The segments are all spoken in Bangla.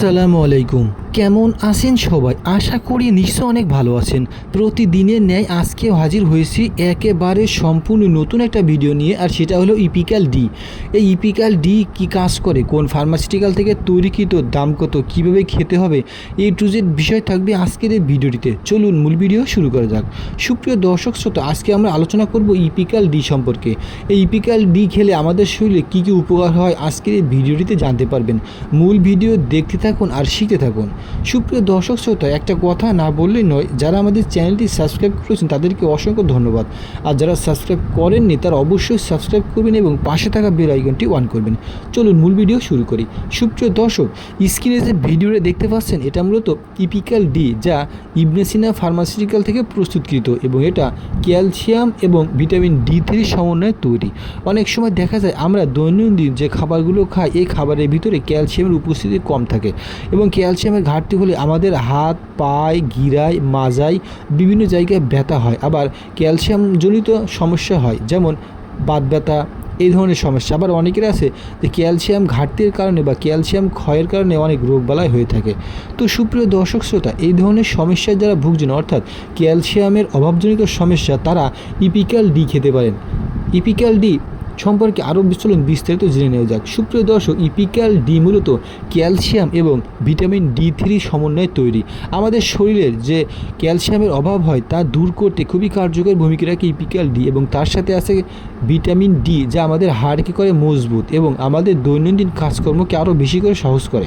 আসসালামু আলাইকুম। কেমন আছেন সবাই? আশা করি নিশ্চয় অনেক ভালো আছেন। প্রতিদিনের ন্যায় আজকেও হাজির হয়েছি একেবারে সম্পূর্ণ নতুন একটা ভিডিও নিয়ে, আর সেটা হলো ইপিক্যাল ডি এই ইপিক্যাল ডি কি কাজ করে? কোন ফার্মাসিউটিক্যাল থেকে তৈরিকৃত দাম কত? কীভাবে খেতে হবে? এই টু জেড বিষয় থাকবে আজকের এই ভিডিওটিতে। চলুন মূল ভিডিও শুরু করা যাক। সুপ্রিয় দর্শক শ্রোতা, আজকে আমরা আলোচনা করব ইপিক্যাল ডি সম্পর্কে। এই ইপিক্যাল ডি খেলে আমাদের শরীরে কী কী উপকার হয় আজকের এই ভিডিওটিতে জানতে পারবেন। মূল ভিডিও দেখতে থাকুন আর শিখতে থাকুন। সুপ্রিয় দর্শক শ্রোতা, একটা কথা না বললেই নয়, যারা আমাদের চ্যানেলটি সাবস্ক্রাইব করেছেন তাদেরকে অসংখ্য ধন্যবাদ। আর যারা সাবস্ক্রাইব করেননি, তারা অবশ্যই সাবস্ক্রাইব করবেন এবং পাশে থাকা বেল আইকনটি অন করবেন। চলুন মূল ভিডিও শুরু করি। সুপ্রিয় দর্শক, স্ক্রিনে যে ভিডিওটা দেখতে পাচ্ছেন, এটা মূলত ইপিক্যাল ডি যা ইবনেসিনা ফার্মাসিউটিক্যাল থেকে প্রস্তুতকৃত এবং এটা ক্যালসিয়াম এবং ভিটামিন ডি থ্রি সমন্বয়ে তৈরি। অনেক সময় দেখা যায়, আমরা দৈনন্দিন যে খাবারগুলো খাই, এই খাবারের ভিতরে ক্যালসিয়ামের উপস্থিতি কম থাকে। এবং ক্যালসিয়ামের ঘাটতি হলে আমাদের হাত পায়ে গিরায় মাজায় বিভিন্ন জায়গায় ব্যথা হয়। আবার ক্যালসিয়ামজনিত সমস্যা হয়, যেমন বাত ব্যথা, এই ধরনের সমস্যা। আবার অনেকের আছে যে ক্যালসিয়াম ঘাটতির কারণে বা ক্যালসিয়াম ক্ষয়ের কারণে অনেক রোগবালাই হয়ে থাকে। তো সুপ্রিয় দর্শক শ্রোতা, এই ধরনের সমস্যায় যারা ভুগছেন, অর্থাৎ ক্যালসিয়ামের অভাবজনিত সমস্যা, তারা ইপিক্যাল ডি খেতে পারেন। ইপিক্যাল ডি সম্পর্কে আরও চলুন বিস্তারিত জেনে নেওয়া যাক। সুপ্রিয় দর্শক, ইপিক্যাল ডি মূলত ক্যালসিয়াম এবং ভিটামিন ডি থ্রি সমন্বয়ে তৈরি। আমাদের শরীরের যে ক্যালসিয়ামের অভাব হয়, তা দূর করতে খুবই কার্যকর ভূমিকা রাখে ইপিক্যাল ডি এবং তার সাথে আছে ভিটামিন ডি, যা আমাদের হাড়কে করে মজবুত এবং আমাদের দৈনন্দিন কাজকর্মকে আরও বেশি করে সহজ করে।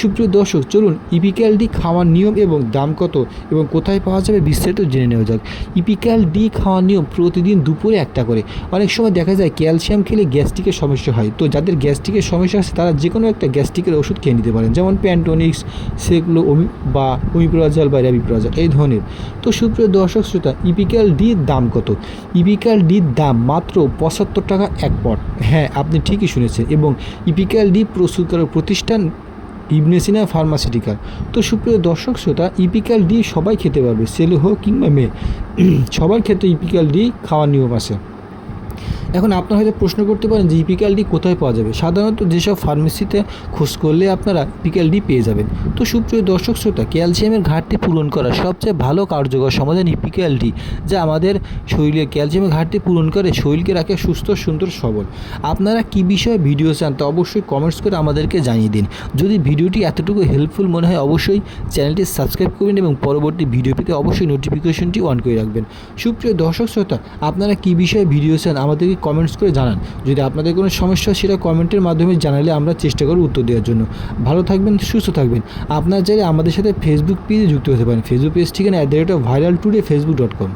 সুপ্রিয় দর্শক, চলুন ইপিক্যাল ডি খাওয়ার নিয়ম এবং দাম কত এবং কোথায় পাওয়া যাবে বিস্তারিত জেনে নেওয়া যাক। ইপিক্যাল ডি খাওয়ার নিয়ম প্রতিদিন দুপুরে একটা করে। অনেক সময় দেখা যায় ক্যালসিয়াম খেলে গ্যাস্ট্রিকের সমস্যা হয়। তো যাদের গ্যাস্ট্রিকের সমস্যা আছে, তারা যে কোনো একটা গ্যাস্ট্রিকের ওষুধ খেয়ে নিতে পারেন। যেমন প্যান্টোনিক্স, সেগুলো বা উমিপ্রাজল বা র্যাবিপ্রাজল, এই ধরনের। তো সুপ্রিয় দর্শক শ্রোতা ইপিক্যাল ডির দাম কত? ইপিক্যাল ডির দাম মাত্র পঁচাত্তর টাকা এক পট। হ্যাঁ আপনি ঠিকই শুনেছেন। এবং ইপিক্যাল ডি প্রস্তুতকারক প্রতিষ্ঠান ইবনেসিনা ফার্মাসিউটিক্যাল। তো সুপ্রিয় দর্শক শ্রোতা ইপিক্যাল ডি সবাই খেতে পারবে ছেলে হোক কিংবা মেয়ে। সবার ক্ষেত্রে ইপিক্যাল ডি খাওয়ার নিয়ম আছে। এখন আপনারা হয়তো প্রশ্ন করতে পারেন যে ইপিক্যাল ডি কোথায় পাওয়া যাবে? সাধারণত যেসব ফার্মেসিতে খোঁজ করলে আপনারা ইপিক্যাল পেয়ে যাবেন। তো সুপ্রিয় দর্শক শ্রোতা, ক্যালসিয়ামের ঘাটতি পূরণ করার সবচেয়ে ভালো কার্যকর সমাধান ইপিক্যাল ডি যা আমাদের শরীরে ক্যালসিয়ামের ঘাটতি পূরণ করে, শরীরকে রাখে সুস্থ, সুন্দর, সবল। আপনারা কী বিষয়ে ভিডিও চান তা অবশ্যই কমেন্টস করে আমাদেরকে জানিয়ে দিন। যদি ভিডিওটি এতটুকু হেল্পফুল মনে হয়, অবশ্যই চ্যানেলটি সাবস্ক্রাইব করবেন এবং পরবর্তী ভিডিও পেতে অবশ্যই নোটিফিকেশনটি অন করে রাখবেন। সুপ্রিয় দর্শক শ্রোতা, আপনারা কী বিষয়ে ভিডিও চান আমাদেরকে কমেন্টস করে জানান। যদি আপনাদের কোনো সমস্যা সেটা কমেন্টের মাধ্যমে জানালে আমরা চেষ্টা করব উত্তর দেওয়ার জন্য। ভালো থাকবেন, সুস্থ থাকবেন। আপনার চাইলে আমাদের সাথে ফেসবুক পেজে যুক্ত হতে পারেন। ফেসবুক পেজ ঠিকানা at the rate of viral today Facebook dot com